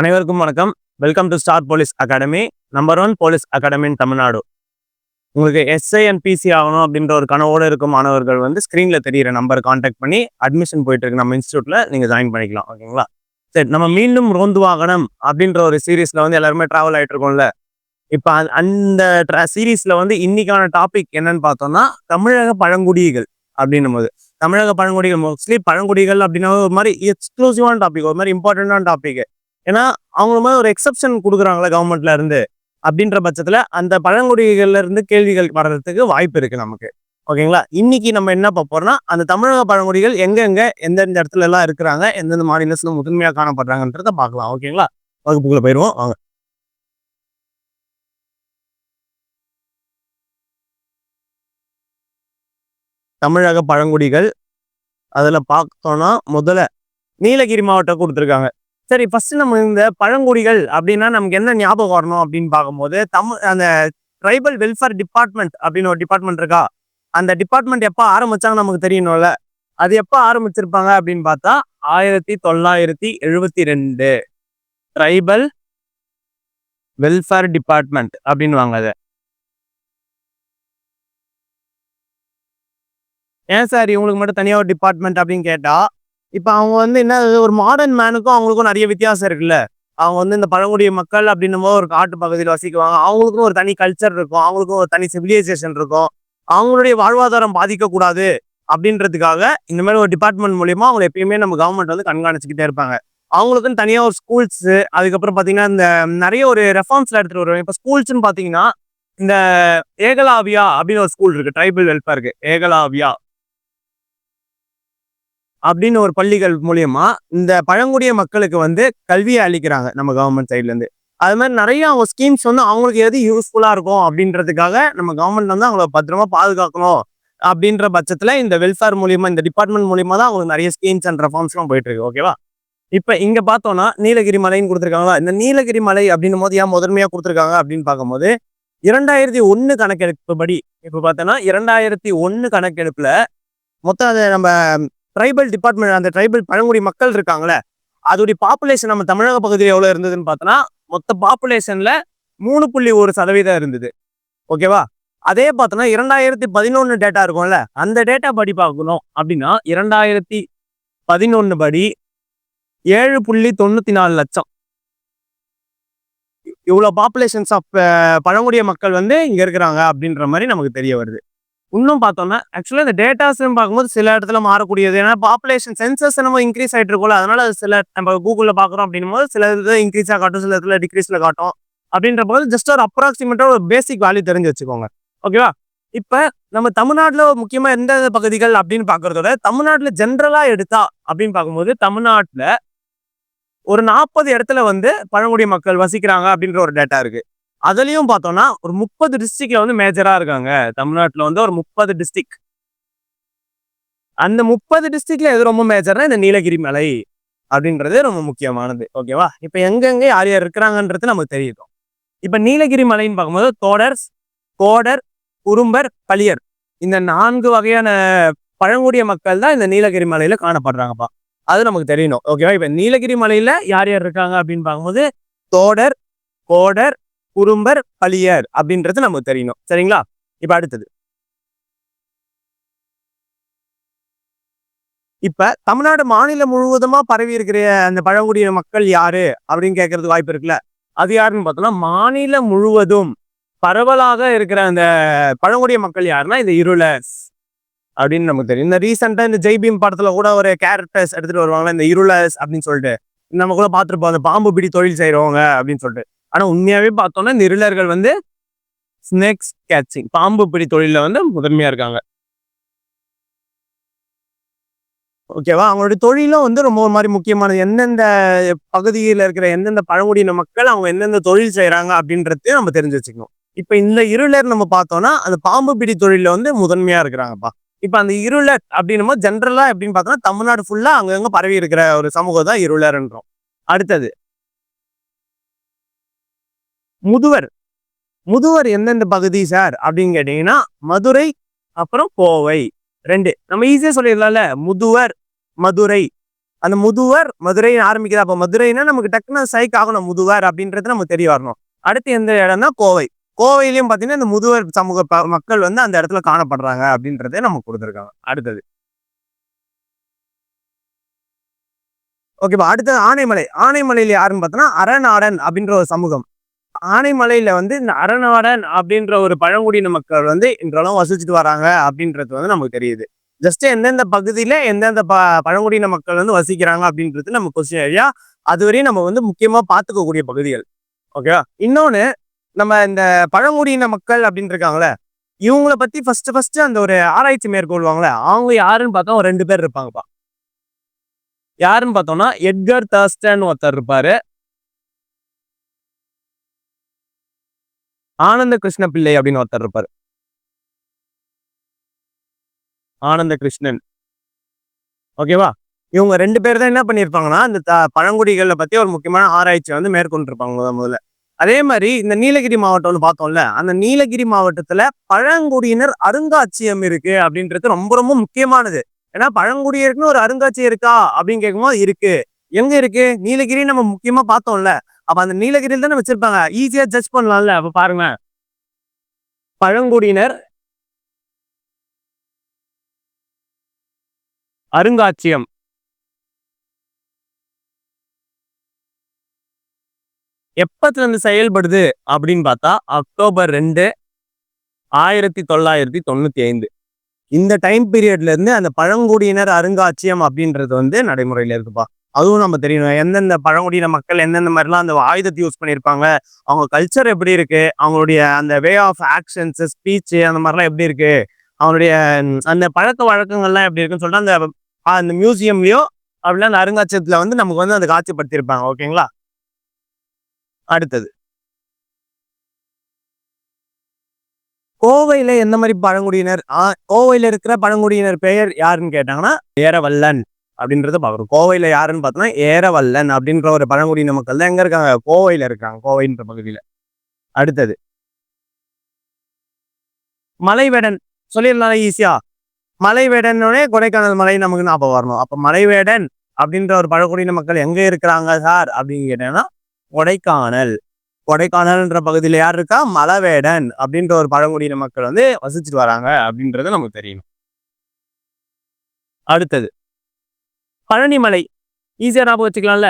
அனைவருக்கும் வணக்கம். Welcome to star police academy number one police academy in Tamil Nadu உங்களுக்கு SI and PC ஆகணும் அப்படின்ற ஒரு கனவோடு இருக்கும் மாணவர்கள் வந்து ஸ்க்ரீனில் தெரியிற நம்பர் காண்டாக்ட் பண்ணி அட்மிஷன் போயிட்டு இருக்கு நம்ம இன்ஸ்டியூட்டில் நீங்கள் ஜாயின் பண்ணிக்கலாம் ஓகேங்களா? சரி நம்ம மீண்டும் ரோந்து வாகனம் அப்படின்ற ஒரு சீரீஸில் வந்து எல்லாருமே ட்ராவல் ஆகிட்டு இருக்கோம்ல. இப்போ அந்த சீரீஸில் வந்து இன்னைக்கான டாபிக் என்னன்னு பார்த்தோம்னா தமிழக பழங்குடிகள் அப்படின்னும் போது தமிழக பழங்குடிகள் மோஸ்ட்லி பழங்குடிகள் அப்படின்னா ஒரு மாதிரி எக்ஸ்க்ளூசிவான டாபிக் ஒரு மாதிரி இம்பார்ட்டண்டான டாபிக் ஏன்னா அவங்க மாதிரி ஒரு எக்ஸப்ஷன் கொடுக்குறாங்களே கவர்மெண்ட்ல இருந்து. அப்படின்ற பட்சத்துல அந்த பழங்குடிகள்ல இருந்து கேள்விகள் வர்றதுக்கு வாய்ப்பு இருக்கு நமக்கு. ஓகேங்களா இன்னைக்கு நம்ம என்ன பார்க்க அந்த தமிழக பழங்குடிகள் எங்கெங்க எந்தெந்த இடத்துல எல்லாம் இருக்கிறாங்க எந்தெந்த மாநிலத்துல முதன்மையாக காணப்படுறாங்கன்றத பார்க்கலாம். ஓகேங்களா வகுப்புக்குள்ள போயிடுவோம். வாங்க. தமிழக பழங்குடிகள் அதில் பார்த்தோம்னா முதல்ல நீலகிரி மாவட்டம் கொடுத்துருக்காங்க. சரி ஃபர்ஸ்ட் நம்ம இந்த பழங்குடிகள் அப்படின்னா நமக்கு என்ன ஞாபகம் வரணும் அப்படின்னு பார்க்கும்போது தமிழ் அந்த ட்ரைபல் வெல்ஃபேர் டிபார்ட்மெண்ட் அப்படின்னு ஒரு டிபார்ட்மெண்ட் இருக்கா? அந்த டிபார்ட்மெண்ட் எப்போ ஆரம்பிச்சாங்க நமக்கு தெரியணும்ல. அது எப்போ ஆரம்பிச்சிருப்பாங்க அப்படின்னு பார்த்தா ஆயிரத்தி தொள்ளாயிரத்தி எழுபத்தி ரெண்டு. ட்ரைபல் வெல்ஃபேர் டிபார்ட்மெண்ட் அப்படின்வாங்க அதை. ஏன் சார் இவங்களுக்கு மட்டும் தனியாக ஒரு டிபார்ட்மெண்ட் அப்படின்னு கேட்டால் இப்போ அவங்க வந்து என்ன ஒரு மாடர்ன் மேனுக்கும் அவங்களுக்கும் நிறைய வித்தியாசம் இருக்குல்ல. அவங்க வந்து இந்த பழங்குடிய மக்கள் அப்படின்னும் போது ஒரு காட்டு பகுதியில் வசிக்குவாங்க. அவங்களுக்கும் ஒரு தனி கல்ச்சர் இருக்கும். அவங்களுக்கும் ஒரு தனி சிவிலைசேஷன் இருக்கும். அவங்களுடைய வாழ்வாதாரம் பாதிக்கக்கூடாது அப்படின்றதுக்காக இந்த மாதிரி ஒரு டிபார்ட்மெண்ட் மூலியமா அவங்க எப்பயுமே நம்ம கவர்மெண்ட் வந்து கண்காணிச்சுக்கிட்டே இருப்பாங்க. அவங்களுக்குன்னு தனியாக ஒரு ஸ்கூல்ஸ் அதுக்கப்புறம் பார்த்தீங்கன்னா இந்த நிறைய ஒரு ரெஃபார்ம்ஸ்ல எடுத்துட்டு வருவாங்க. இப்போ ஸ்கூல்ஸ்னு பார்த்தீங்கன்னா இந்த ஏகலாவியா அப்படின்னு ஒரு ஸ்கூல் இருக்கு. ட்ரைபல் வெல்ஃபேருக்கு ஏகலாவியா. அப்படின்னு ஒரு பள்ளிகள் மூலியமா இந்த பழங்குடிய மக்களுக்கு வந்து கல்வியை அளிக்கிறாங்க நம்ம கவர்மெண்ட் சைட்ல இருந்து. அது மாதிரி நிறைய அவங்க ஸ்கீம்ஸ் வந்து அவங்களுக்கு எது யூஸ்ஃபுல்லா இருக்கும் அப்படின்றதுக்காக நம்ம கவர்மெண்ட் வந்து அவங்கள பத்திரமா பாதுகாக்கணும் அப்படின்ற பட்சத்துல இந்த வெல்ஃபேர் மூலியமா இந்த டிபார்ட்மெண்ட் மூலியமா தான் அவங்களுக்கு நிறைய ஸ்கீம்ஸ் அண்ட் ரெஃபார்ம்ஸ்லாம் போயிட்டு இருக்கு ஓகேவா இப்ப இங்க பார்த்தோம்னா நீலகிரி மலைன்னு கொடுத்துருக்காங்களா? இந்த நீலகிரி மலை அப்படின்னும் போது ஏன் முதன்மையா கொடுத்துருக்காங்க அப்படின்னு பார்க்கும்போது இரண்டாயிரத்தி ஒன்னு கணக்கெடுப்பு படி இப்ப பார்த்தோன்னா இரண்டாயிரத்தி ஒன்னு கணக்கெடுப்புல மொத்தம் அதை நம்ம ட்ரைபல் டிபார்ட்மெண்ட் அந்த ட்ரைபல் பழங்குடி மக்கள் இருக்காங்களே அதோடைய பாப்புலேஷன் நம்ம தமிழக பகுதியில் எவ்வளோ இருந்ததுன்னு பார்த்தோன்னா மொத்த பாப்புலேஷனில் மூணு புள்ளி ஒரு சதவீதம் இருந்தது. ஓகேவா அதே பார்த்தோன்னா இரண்டாயிரத்தி பதினொன்று டேட்டா இருக்கும்ல அந்த டேட்டா படி பார்க்கணும் அப்படின்னா இரண்டாயிரத்தி பதினொன்று படி ஏழு புள்ளி தொண்ணூற்றி நாலு லட்சம். இவ்வளோ பாப்புலேஷன்ஸ் ஆஃப் பழங்குடிய மக்கள் வந்து இங்கே இருக்கிறாங்க அப்படின்ற மாதிரி நமக்கு தெரிய வருது. இன்னும் பார்த்தோம்னா ஆக்சுவலாக இந்த டேட்டாஸ்ன்னு பார்க்கும்போது சில இடத்துல மாறக்கூடியது. ஏன்னா பாப்புலேஷன் சென்சஸ் நம்ம இன்க்ரீஸ் ஆகிட்டு இருக்கோம்ல. அதனால சில நம்ம கூகுளில் பார்க்குறோம் அப்படின்னும் போது சில இதில் இன்க்ரீஸாக காட்டும் சில இடத்துல டிக்ரீஸில் காட்டும். அப்படின்ற போது ஜஸ்ட் ஒரு அப்ராக்சிமேட்டாக ஒரு பேசிக் வேல்யூ தெரிஞ்சு வச்சுக்கோங்க. ஓகேவா இப்போ நம்ம தமிழ்நாட்டில் முக்கியமாக எந்த பகுதிகள் அப்படின்னு பார்க்குறதோட தமிழ்நாட்டில் ஜென்ரலாக எடுத்தா அப்படின்னு பார்க்கும்போது தமிழ்நாட்டில் ஒரு நாற்பது இடத்துல வந்து பழங்குடி மக்கள் வசிக்கிறாங்க அப்படின்ற ஒரு டேட்டா இருக்குது அதுலயும் பார்த்தோம்னா ஒரு முப்பது டிஸ்ட்ரிக்ட்ல வந்து மேஜரா இருக்காங்க. தமிழ்நாட்டில் வந்து ஒரு முப்பது டிஸ்ட்ரிக் அந்த முப்பது டிஸ்ட்ரிக்ட்ல எது ரொம்ப மேஜர்னா இந்த நீலகிரி மலை அப்படின்றது ரொம்ப முக்கியமானது. ஓகேவா இப்போ எங்கெங்க யார் யார் இருக்கிறாங்கன்றது நமக்கு தெரியும் இப்போ நீலகிரி மலைன்னு பார்க்கும்போது தோடர் கோடர் குறும்பர் பளியர். இந்த நான்கு வகையான பழங்குடிய மக்கள் தான் இந்த நீலகிரி மலையில காணப்படுறாங்கப்பா. அது நமக்கு தெரியணும். ஓகேவா இப்போ நீலகிரி மலையில யார் யார் இருக்காங்க அப்படின்னு பார்க்கும்போது தோடர் கோடர் குறும்பர் பளியர் அப்படின்றது நமக்கு தெரியணும். சரிங்களா? இப்ப அடுத்தது. இப்ப தமிழ்நாடு மாநிலம் முழுவதுமா பரவி இருக்கிற அந்த பழங்குடியின மக்கள் யாரு? அப்படின்னு கேட்கறதுக்கு வாய்ப்பு இருக்குல்ல. அது யாருன்னு பார்த்தோம்னா மாநிலம் முழுவதும் பரவலாக இருக்கிற அந்த பழங்குடிய மக்கள் யாருன்னா இந்த இருளர்ஸ் அப்படின்னு நமக்கு தெரியும். இந்த ரீசெண்டா இந்த ஜெய்பீம் படத்துல கூட ஒரு கேரக்டர்ஸ் எடுத்துட்டு வருவாங்க இந்த இருளஸ் அப்படின்னு சொல்லிட்டு. நம்ம கூட பார்த்துருப்போம் அந்த பாம்பு பிடி தொழில் செய்யறவங்க அப்படின்னு சொல்லிட்டு. ஆனா உண்மையாவே பார்த்தோம்னா நிருளர்கள் வந்து ஸ்னேக்ஸ் கேட்சிங் பாம்பு பிடி தொழில வந்து முதன்மையா இருக்காங்க. ஓகேவா அவங்களுடைய தொழிலும் வந்து ரொம்ப ஒரு மாதிரி முக்கியமானது. எந்தெந்த பகுதியில் இருக்கிற எந்தெந்த பழங்குடியின மக்கள் அவங்க எந்தெந்த தொழில் செய்கிறாங்க அப்படின்றதையும் நம்ம தெரிஞ்சு வச்சுக்கணும். இப்போ இந்த இருளர் நம்ம பார்த்தோம்னா அந்த பாம்பு பிடி தொழிலில் வந்து முதன்மையாக இருக்கிறாங்கப்பா. இப்போ அந்த இருளர் அப்படின்னும் போது எப்படின்னு பார்த்தோம்னா தமிழ்நாடு ஃபுல்லாக அங்கங்கே பரவி இருக்கிற ஒரு சமூகம் தான் இருளர்ன்றோம். அடுத்தது முதுவர். முதுவர் எந்தெந்த பகுதி சார்? அப்படின்னு கேட்டீங்கன்னா மதுரை அப்புறம் கோவை. ரெண்டு. நம்ம ஈஸியாக சொல்லிடலாம்ல. முதுவர் மதுரை. அந்த முதுவர் மதுரைன்னு ஆரம்பிக்குது? அப்போ மதுரைனா நமக்கு டக்குன்னு சைக் ஆகணும் முதுவர் அப்படின்றது நமக்கு தெரிய வரணும். அடுத்து எந்த இடம்னா கோவை. கோவையிலையும் பார்த்தீங்கன்னா இந்த முதுவர் சமூக ப- மக்கள் வந்து அந்த இடத்துல காணப்படுறாங்க அப்படின்றதே நமக்கு கொடுத்துருக்காங்க. அடுத்தது. ஓகேப்பா அடுத்தது ஆனைமலை. ஆனைமலையில் யாருன்னு பார்த்தோன்னா அரணாடன் அப்படின்ற ஒரு சமூகம். ஆனைமலையில வந்து இந்த அரணாடன் அப்படின்ற ஒரு பழங்குடியின மக்கள் வந்து இன்றளவும் வசிச்சுட்டு வராங்க அப்படின்றது வந்து நமக்கு தெரியுது. ஜஸ்ட் எந்தெந்த பகுதியில எந்தெந்த ப பழங்குடியின மக்கள் வந்து வசிக்கிறாங்க அப்படின்றது நம்ம கொஸ்டின் ஏரியா அதுவரையும் நம்ம வந்து முக்கியமா பார்த்துக்கக்கூடிய பகுதிகள். ஓகேவா இன்னொன்னு நம்ம இந்த பழங்குடியின மக்கள் அப்படின்னு இருக்காங்களே இவங்கள பத்தி ஃபர்ஸ்ட் ஃபர்ஸ்ட் அந்த ஒரு ஆராய்ச்சி மேற்கொள்வாங்களே அவங்க யாருன்னு பார்த்தா ஒரு ரெண்டு பேர் இருப்பாங்கப்பா. யாருன்னு பார்த்தோம்னா எட்கர் தர்ஸ்டன் ஒருத்தர் இருப்பாரு. ஆனந்த கிருஷ்ண பிள்ளை அப்படின்னு ஒருத்தர் இருப்பாரு. ஆனந்த கிருஷ்ணன் ஓகேவா இவங்க ரெண்டு பேர் தான் என்ன பண்ணியிருப்பாங்கன்னா இந்த த- பழங்குடிகளை பத்தி ஒரு முக்கியமான ஆராய்ச்சி வந்து மேற்கொண்டிருப்பாங்க முதல் முதல்ல. அதே மாதிரி இந்த நீலகிரி மாவட்டம்னு பார்த்தோம்ல அந்த நீலகிரி மாவட்டத்துல பழங்குடியினர் அருங்காட்சியகம் இருக்கு அப்படின்றது ரொம்ப ரொம்ப முக்கியமானது. ஏன்னா பழங்குடியருக்குன்னு ஒரு அருங்காட்சியகம் இருக்கா அப்படின்னு கேட்கும்போது இருக்கு. எங்க இருக்கு? நீலகிரி நம்ம முக்கியமா பார்த்தோம்ல. அப்ப அந்த நீலகிரியில் தானே வச்சிருப்பாங்க. ஈஸியா ஜட்ஜ் பண்ணலாம்ல. அப்ப பாருங்க பழங்குடியினர் அருங்காட்சியம். எப்பத்துல இருந்து செயல்படுது அப்படின்னு பார்த்தா அக்டோபர் ரெண்டு ஆயிரத்தி தொள்ளாயிரத்தி தொண்ணூத்தி ஐந்து. இந்த டைம் பீரியட்ல இருந்து அந்த பழங்குடியினர் அருங்காட்சியம் அப்படின்றது வந்து நடைமுறையில இருக்குப்பா. அதுவும் நம்ம தெரியணும். எந்தெந்த பழங்குடியின மக்கள் எந்தெந்த மாதிரிலாம் அந்த ஆயுதத்தை யூஸ் பண்ணியிருப்பாங்க? அவங்க கல்ச்சர் எப்படி இருக்கு? அவங்களுடைய அந்த வே ஆஃப் ஆக்ஷன்ஸ் ஸ்பீச் அந்த மாதிரிலாம் எப்படி இருக்கு? அவங்களுடைய அந்த பழக்க வழக்கங்கள்லாம் எப்படி இருக்குன்னு சொல்லிட்டு அந்த அந்த மியூசியம்லயோ அப்படிலாம் அந்த அருங்காட்சியகத்துல வந்து நமக்கு வந்து அந்த காட்சிப்படுத்தியிருப்பாங்க. ஓகேங்களா? அடுத்தது. கோவையில எந்த மாதிரி பழங்குடியினர் ஆஹ் கோவையில இருக்கிற பழங்குடியினர் பெயர் யாருன்னு கேட்டாங்கன்னா ஏரவல்லன் அப்படின்றத பார்க்குறோம் கோவையில் யாருன்னு பார்த்தோன்னா ஏரவல்லன் அப்படின்ற ஒரு பழங்குடியின மக்கள் தான் எங்கே இருக்காங்க? கோவையில் இருக்காங்க கோவைன்ற பகுதியில். அடுத்தது. மலைவேடன். சொல்லிடலாம் ஈஸியா மலைவேடனோடனே கொடைக்கானல் மலை நமக்கு ஞாபகம் வரணும். அப்போ மலைவேடன் அப்படின்ற ஒரு பழங்குடியின மக்கள் எங்கே இருக்கிறாங்க சார்? அப்படின்னு கேட்டேன்னா கொடைக்கானல். கொடைக்கானல்ன்ற பகுதியில் யார் இருக்கா? மலவேடன் அப்படின்ற ஒரு பழங்குடியின மக்கள் வந்து வசிச்சுட்டு வராங்க அப்படின்றது நமக்கு தெரியணும். அடுத்தது. பழனிமலை. ஈஸியா ஞாபகம் வச்சுக்கலாம்ல?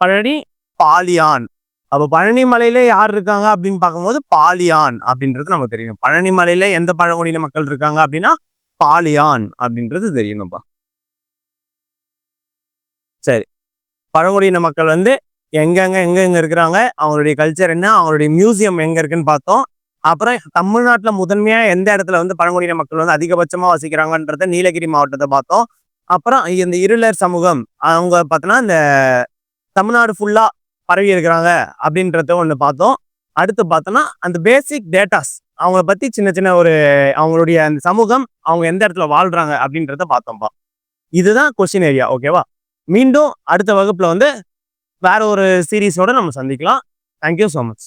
பழனி பாலியான். அப்ப பழனி மலையில யார் இருக்காங்க அப்படின்னு பார்க்கும்போது பாலியான் அப்படின்றது நமக்கு தெரியும். பழனி மலையில எந்த பழங்குடியின மக்கள் இருக்காங்க அப்படின்னா பாலியான் அப்படின்றது தெரியணும்ப்பா சரி. பழங்குடியின மக்கள் வந்து எங்கெங்க எங்க எங்க இருக்கிறாங்க அவங்களுடைய கல்ச்சர் என்ன அவங்களுடைய மியூசியம் எங்க இருக்குன்னு பார்த்தோம். அப்புறம் தமிழ்நாட்டில் முதன்மையாக எந்த இடத்துல வந்து பழங்குடியின மக்கள் வந்து அதிகபட்சமாக வசிக்கிறாங்கன்றத நீலகிரி மாவட்டத்தை பார்த்தோம். அப்புறம் இந்த இருளர் சமூகம் அவங்க பார்த்தோன்னா இந்த தமிழ்நாடு ஃபுல்லாக பரவி இருக்கிறாங்க அப்படின்றத ஒன்று பார்த்தோம். அடுத்து பார்த்தோன்னா அந்த பேசிக் டேட்டாஸ் அவங்கள பற்றி சின்ன சின்ன ஒரு அவங்களுடைய அந்த சமூகம் அவங்க எந்த இடத்துல வாழ்கிறாங்க அப்படின்றத பார்த்தோம்ப்பா இதுதான் கொஸ்டின் ஏரியா ஓகேவா மீண்டும் அடுத்த வகுப்பில் வந்து வேற ஒரு சீரீஸோட நம்ம சந்திக்கலாம். Thank you so much